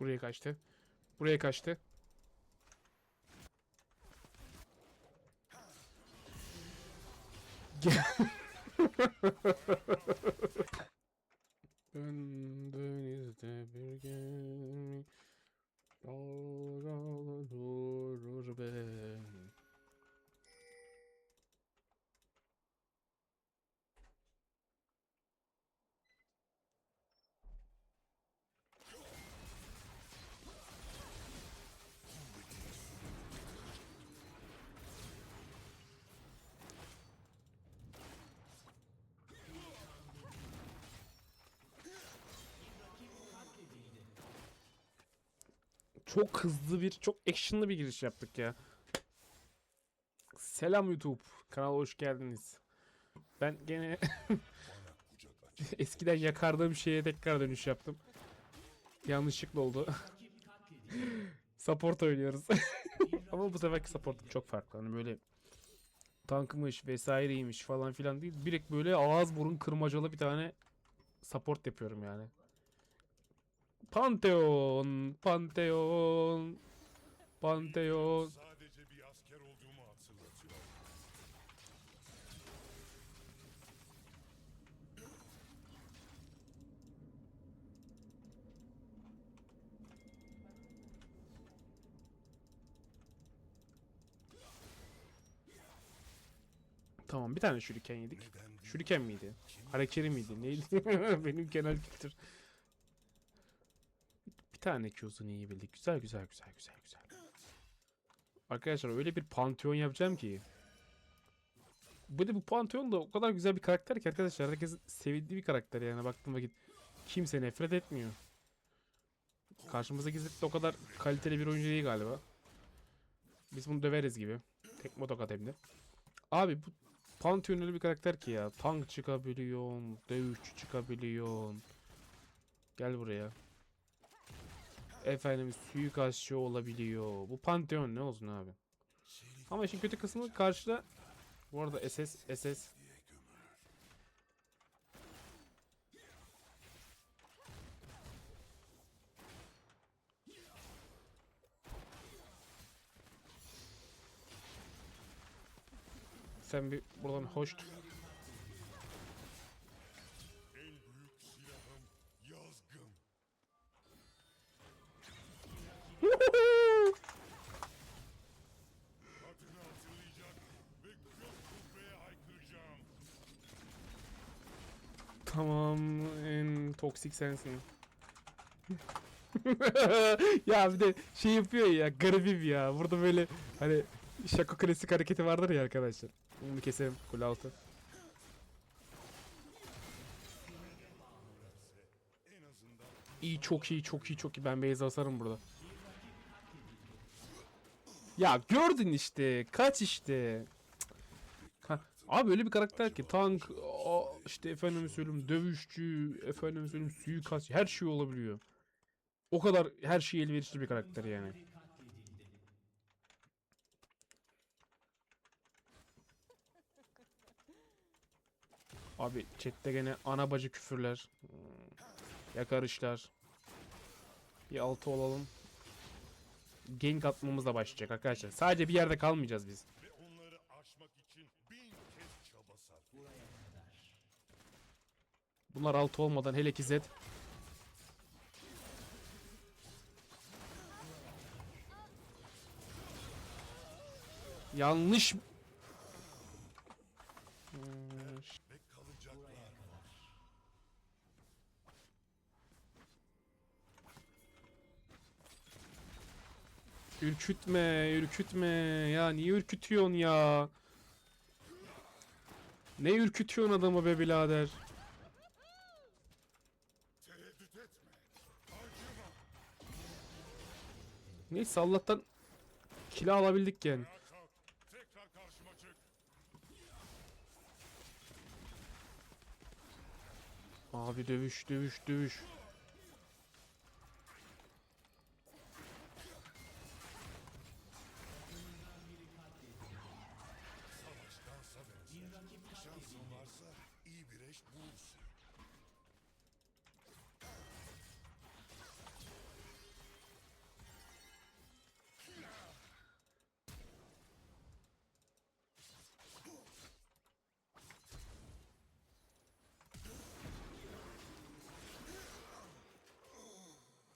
Buraya kaçtı. Buraya kaçtı. Ben denizde bir gemi Dalgalı durur ben Çok hızlı bir, çok actionlı bir giriş yaptık ya. Selam YouTube. Kanala hoş geldiniz. Ben gene eskiden yakardığım şeye tekrar dönüş yaptım. Yanlışlıkla oldu. support oynuyoruz. Ama bu seferki supportum çok farklı. Hani böyle tankmış vesaireymiş falan filan değil. Direkt böyle ağız burun kırmacalı bir tane support yapıyorum yani. Pantheon, Pantheon, Pantheon. Sadece bir asker olduğumu hatırlatıyor. Tamam bir tane şuriken yedik. Şuriken miydi? Harekeri miydi? Neydi? Benim genel kültür. Bir tane Q'sunu yiyebildik. Güzel güzel güzel güzel güzel. Arkadaşlar öyle bir pantheon yapacağım ki. Da bu pantheon da o kadar güzel bir karakter ki arkadaşlar. Herkesin sevildiği bir karakter yani baktığım vakit. Kimse nefret etmiyor. Karşımıza gizli de o kadar kaliteli bir oyuncu değil galiba. Biz bunu döveriz gibi. Tek motokat hem. Abi bu Pantheon öyle bir karakter ki ya. Tank çıkabiliyorsun, dövüşçü çıkabiliyorsun. Gel buraya. Efendim suikastçı olabiliyor. Bu Pantheon ne olsun abi. Ama işin kötü kısmı karşıda bu arada SS SS Sen bir buradan hoş En Tamam en toksik sensin. ya bir de şey yapıyor ya garibim ya. Burada böyle hani şaka klasik hareketi vardır ya arkadaşlar. Bunu keselim kule altı. İyi çok iyi çok iyi çok iyi ben base asarım burada. Ya gördün işte kaç işte. Abi öyle bir karakter ki tank o, işte efendim söyleyeyim dövüşçü efendim söyleyeyim suikastçı her şey olabiliyor. O kadar her şey elverişli bir karakter yani. Abi chatte gene ana bacı küfürler. Hmm, Yakarışlar. Bir altı olalım. Gank atmamız da başlayacak arkadaşlar. Sadece bir yerde kalmayacağız biz. ve onları aşmak için bin kez çaba sarf. Bunlar altı olmadan hele ki Zed. Yanlış. Ve Ürkütme, ürkütme. Ya niye ürkütüyorsun ya? Ne ürkütüyorsun adamı be birader? Neyse Allah'tan kila alabildik yani. Abi dövüş, dövüş, dövüş.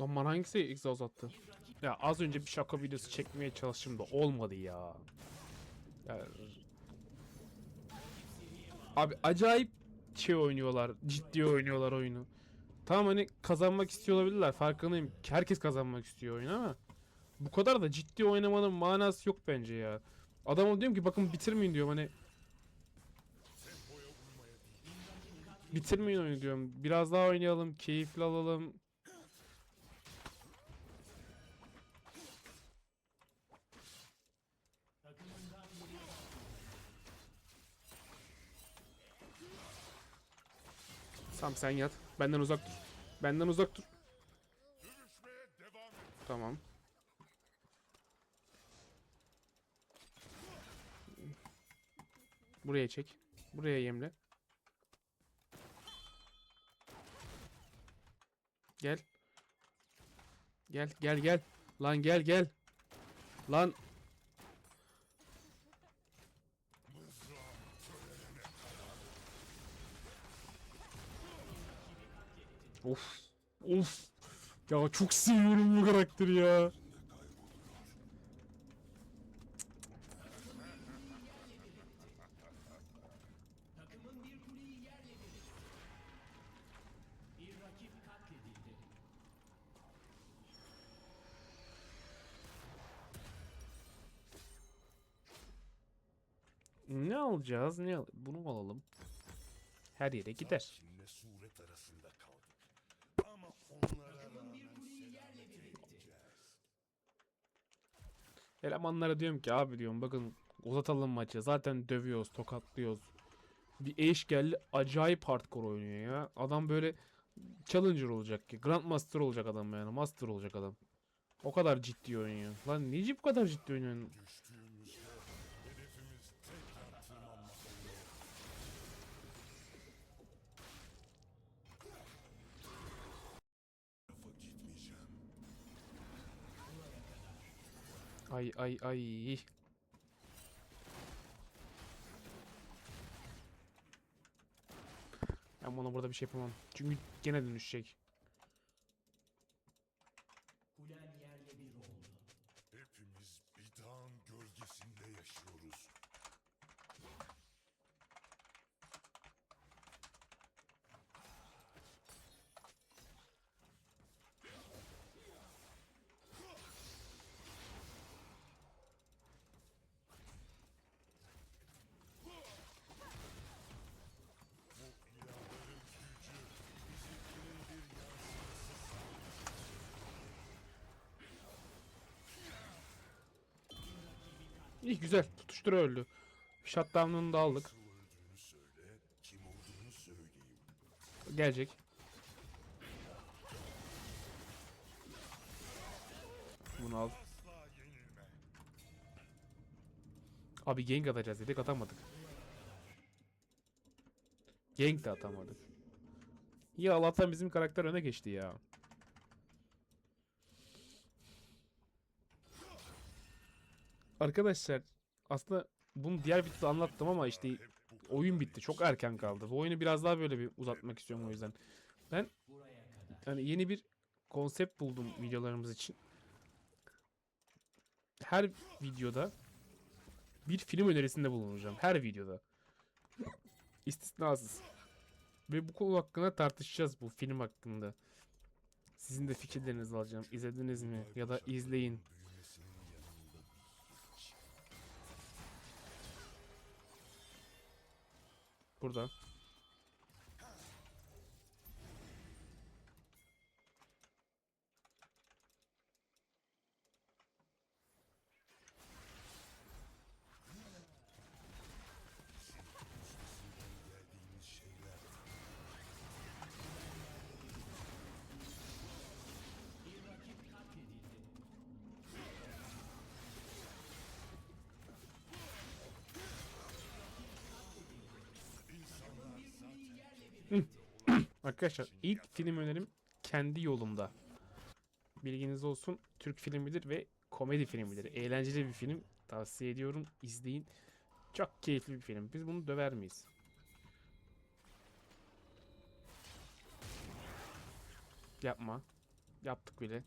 Lan bana hangisi egzoz attı? Ya az önce bir şaka videosu çekmeye çalıştım da olmadı ya. ya. Abi acayip şey oynuyorlar. Ciddi oynuyorlar oyunu. Tamam hani kazanmak istiyor olabilirler. Farkındayım. Herkes kazanmak istiyor oyunu ama bu kadar da ciddi oynamanın manası yok bence ya. Adama diyorum ki bakın bitirmeyin diyorum hani bitirmeyin oyunu diyorum. Biraz daha oynayalım, keyifli alalım. Sam sen yat. Benden uzak dur. Benden uzak dur. Tamam. Buraya çek. Buraya yemle. Gel. Gel gel gel. Lan gel gel. Lan. Of. Of. Ya çok seviyorum bu karakteri ya. Ne alacağız? Ne al Bunu alalım? Her yere gider. Elemanlara diyorum ki abi diyorum bakın uzatalım maçı. Zaten dövüyoruz, tokatlıyoruz. Bir eş geldi acayip hardcore oynuyor ya. Adam böyle challenger olacak ki. Grandmaster olacak adam yani. Master olacak adam. O kadar ciddi oynuyor. Lan niye bu kadar ciddi oynuyorsun? Ay ay ay. Ben buna burada bir şey yapamam. Çünkü gene dönüşecek. İyi güzel. Tutuştura öldü. Shutdown'unu da aldık. Gelecek. Bunu al. Abi gank atacağız dedik atamadık. Gank de atamadık. Ya Allah'tan bizim karakter öne geçti ya. Arkadaşlar aslında bunu diğer videoda anlattım ama işte oyun bitti. Çok erken kaldı. Bu oyunu biraz daha böyle bir uzatmak istiyorum o yüzden. Ben yani yeni bir konsept buldum videolarımız için. Her videoda bir film önerisinde bulunacağım. Her videoda. İstisnasız. Ve bu konu hakkında tartışacağız bu film hakkında. Sizin de fikirlerinizi alacağım. İzlediniz mi? Ya da izleyin. Burada. Arkadaşlar ilk film önerim kendi yolumda. Bilginiz olsun Türk filmidir ve komedi filmidir. Eğlenceli bir film. Tavsiye ediyorum. izleyin. Çok keyifli bir film. Biz bunu döver miyiz? Yapma. Yaptık bile.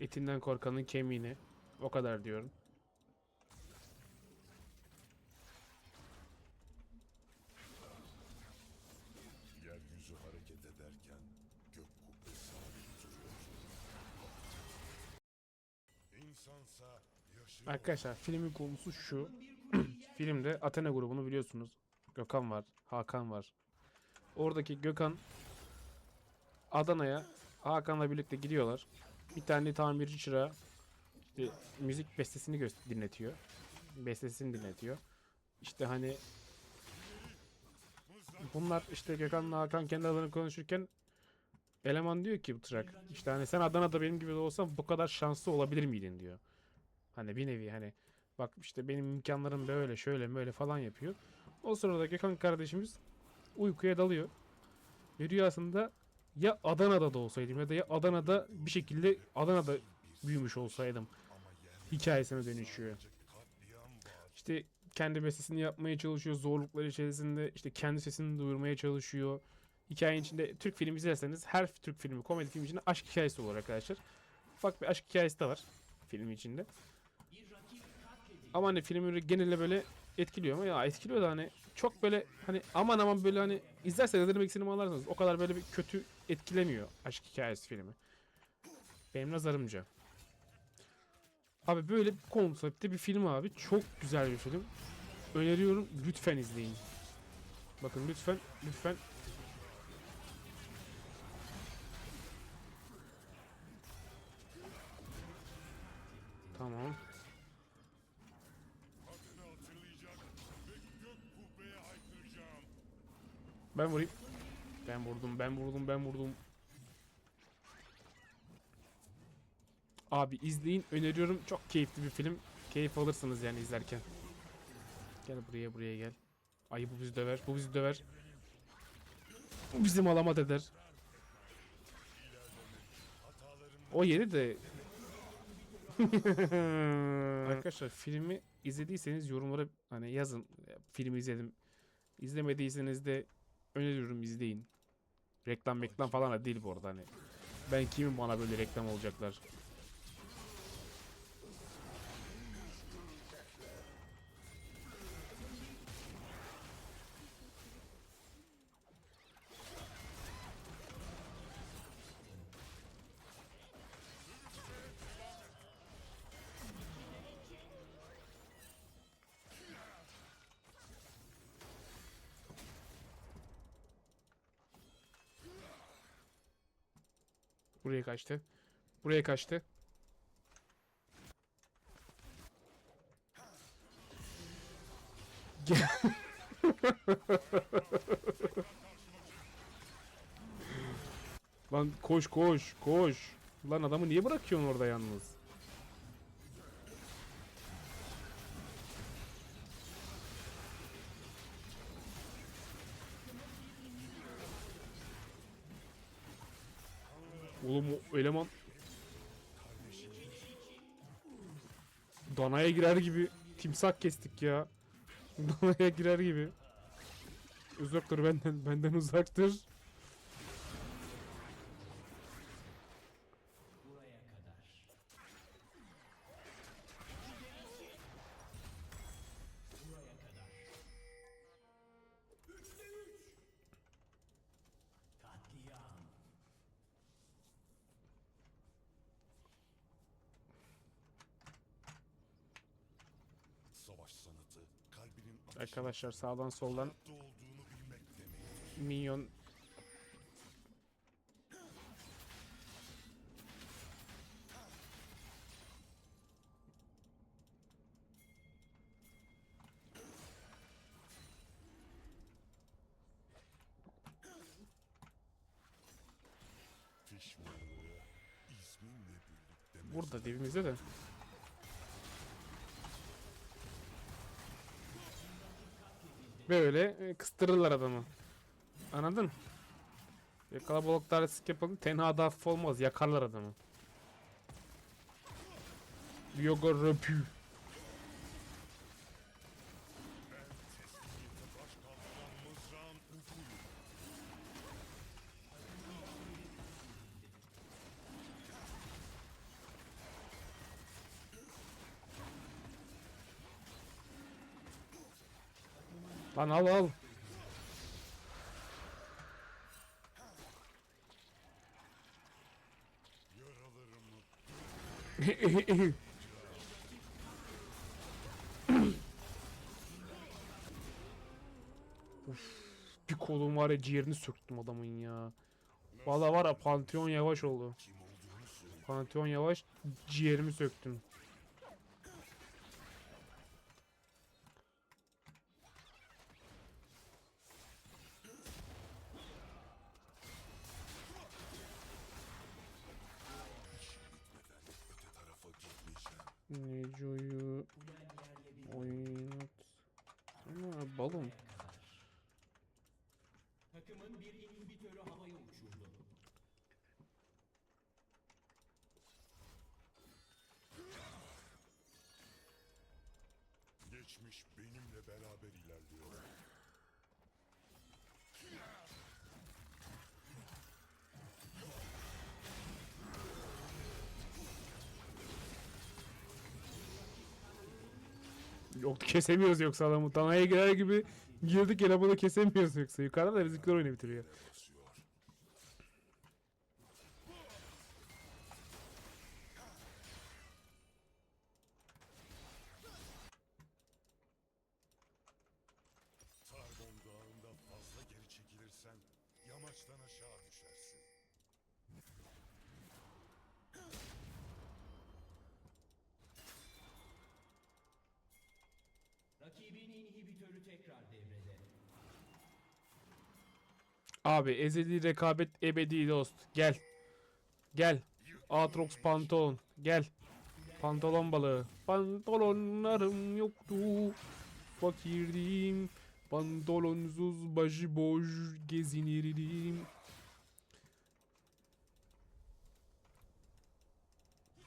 Etinden korkanın kemiğini. O kadar diyorum. Arkadaşlar filmin konusu şu. Filmde Athena grubunu biliyorsunuz. Gökhan var, Hakan var. Oradaki Gökhan Adana'ya Hakan'la birlikte gidiyorlar. Bir tane tamirci çırağı işte müzik bestesini dinletiyor. Bestesini dinletiyor. İşte hani bunlar işte Gökhan'la Hakan kendi aralarında konuşurken eleman diyor ki bu çırak işte hani sen Adana'da benim gibi olsan bu kadar şanslı olabilir miydin diyor. Hani bir nevi hani bak işte benim imkanlarım böyle şöyle böyle falan yapıyor. O sırada Gökhan kardeşimiz uykuya dalıyor. Ve rüyasında ya Adana'da da olsaydım ya da ya Adana'da bir şekilde Adana'da büyümüş olsaydım hikayesine dönüşüyor. İşte kendi bestesini yapmaya çalışıyor zorluklar içerisinde işte kendi sesini duyurmaya çalışıyor. Hikayenin içinde Türk filmi izlerseniz her Türk filmi komedi filmi içinde aşk hikayesi olur arkadaşlar. Ufak bir aşk hikayesi de var filmin içinde. Ama hani filmin genelde böyle etkiliyor ama ya etkiliyor da hani çok böyle hani aman aman böyle hani izlerseniz demek istediğimi anlarsınız. O kadar böyle bir kötü etkilemiyor aşk hikayesi filmi. Benim nazarımca. Abi böyle bir konseptte bir film abi. Çok güzel bir film. Öneriyorum. Lütfen izleyin. Bakın lütfen lütfen Tamam. Ben vurayım. Ben vurdum, ben vurdum, ben vurdum. Abi izleyin, öneriyorum. Çok keyifli bir film. Keyif alırsınız yani izlerken. Gel buraya, buraya gel. Ay bu bizi döver, bu bizi döver. Bu bizi malamat eder. O yeri de... Arkadaşlar filmi izlediyseniz yorumlara hani yazın. Filmi izledim. İzlemediyseniz de öneriyorum izleyin. Reklam reklam falan da değil bu arada hani. Ben kimim bana böyle reklam olacaklar. Buraya kaçtı. Buraya kaçtı. Lan koş koş koş. Lan adamı niye bırakıyorsun orada yalnız? Oğlum o eleman Danaya girer gibi timsah kestik ya. Danaya girer gibi. Uzaktır benden, benden uzaktır. Savaş sanatı kalbinin Arkadaşlar sağdan soldan minyon Böyle e, kıstırırlar adamı. Anladın? Ya kalabalıkta risk yapalım. Tenhada hafif olmaz. Yakarlar adamı. Yoga röpü. Lan al al. Yaralarımı bir kolum var ya ciğerini söktüm adamın ya. Valla var ya Pantheon yavaş oldu. Pantheon yavaş ciğerimi söktüm. Neco'yu oynat. Ama balon. Takımın bir inhibitörü havaya uçurdu. Geçmiş benimle beraber ilerliyor. Yok kesemiyoruz yoksa adamı. Tanaya girer gibi girdik bunu kesemiyoruz yoksa. Yukarıda da bizimkiler oyunu bitiriyor. Abi ezeli rekabet ebedi dost. Gel. Gel. Aatrox pantolon. Gel. Pantolon balığı. Pantolonlarım yoktu. Fakirdim. Pantolonsuz başıboş gezinirdim.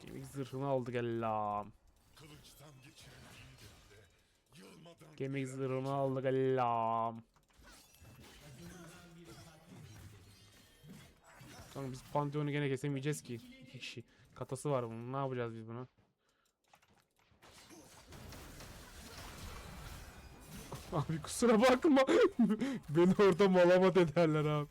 Kemik zırhını aldı gel lan. Kılıçtan geçirildiğinde yılmadan Kemik zırhını aldı gel Tamam biz Pantheon'u gene kesemeyeceğiz ki. İki kişi. Katası var bunun. Ne yapacağız biz buna? Abi kusura bakma. Beni orada malama ederler abi.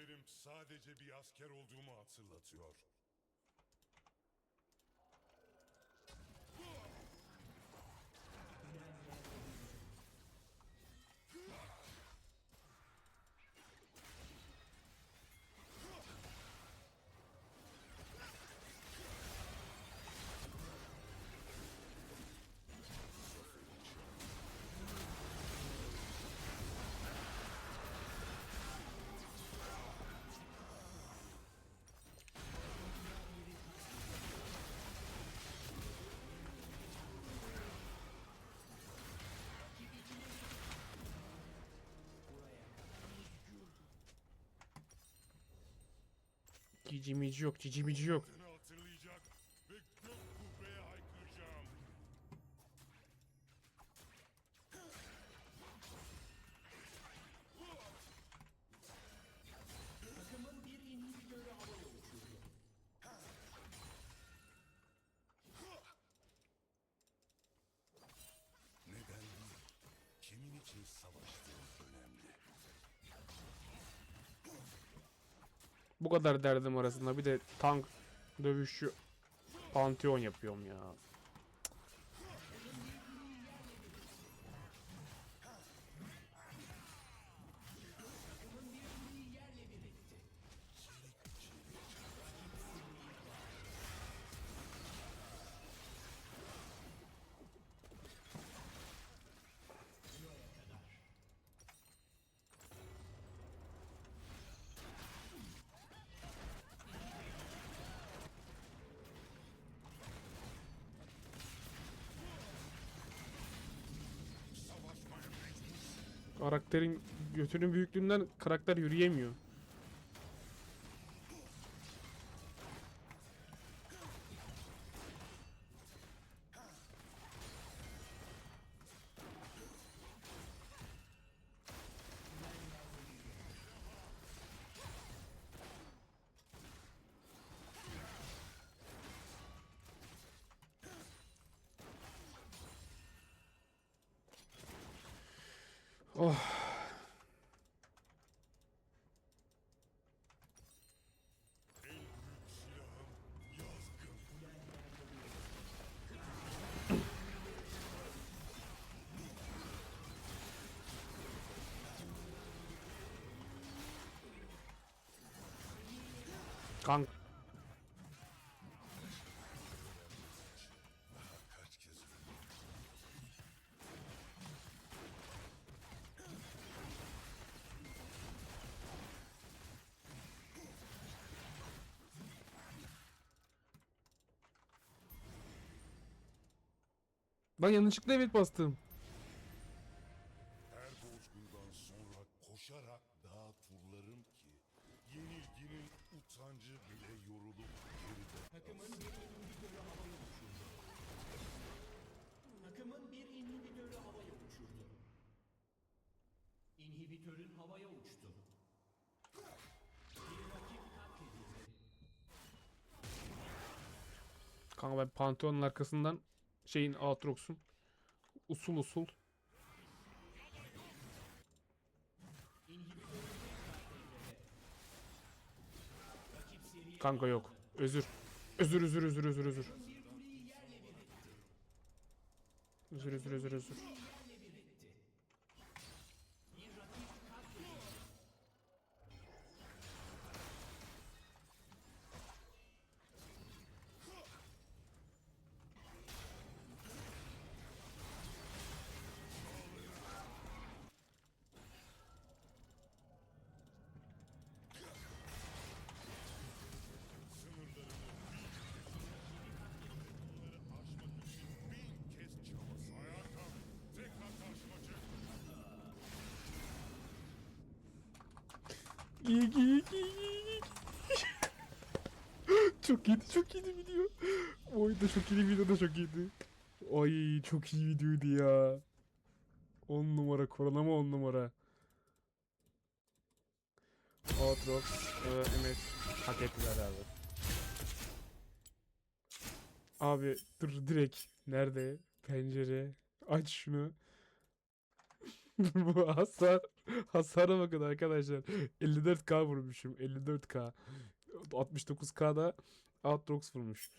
Miğferim sadece bir asker olduğumu hatırlatıyor. Haykıracağım. Takımın bir inhibitörü havaya uçurdu. Neden kimin için savaştığın Bu kadar derdim arasında bir de tank dövüşü Pantheon yapıyorum ya. Karakterin götünün büyüklüğünden karakter yürüyemiyor. Oh. Kanka ben yanlışlıkla evet bastım. Her bozgundan sonra koşarak dağa turlarım ki yenilginin utancı bile yorulup geride Takımın bir inhibitörü havaya uçurdu. Takımın bir inhibitörü havaya uçurdu. İnhibitörün havaya uçtu. Bir rakip katledildi. Kanka ben Pantheon'un arkasından şeyin Aatrox'un usul usul kanka yok. Özür. Özür özür özür özür özür. Özür özür özür özür. İyi iyi iyi iyi. çok iyiydi çok iyiydi video. O oyunda çok iyiydi video da çok iyiydi. Ay çok iyi videoydu ya. 10 numara koronama 10 numara. Aatrox, e, evet hak ettiler abi. Abi dur direkt nerede? Pencere. Aç şunu. Bu hasar hasara bakın arkadaşlar. 54k vurmuşum. 54k. 69k'da Outrox vurmuş.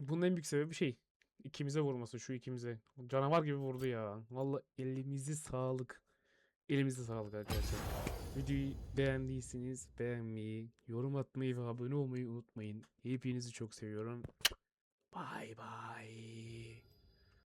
Bunun en büyük sebebi şey. ikimize vurması şu ikimize. Canavar gibi vurdu ya. Vallahi elimizi sağlık. Elimize sağlık arkadaşlar. Videoyu beğendiyseniz beğenmeyi, yorum atmayı ve abone olmayı unutmayın. Hepinizi çok seviyorum. Bye bye.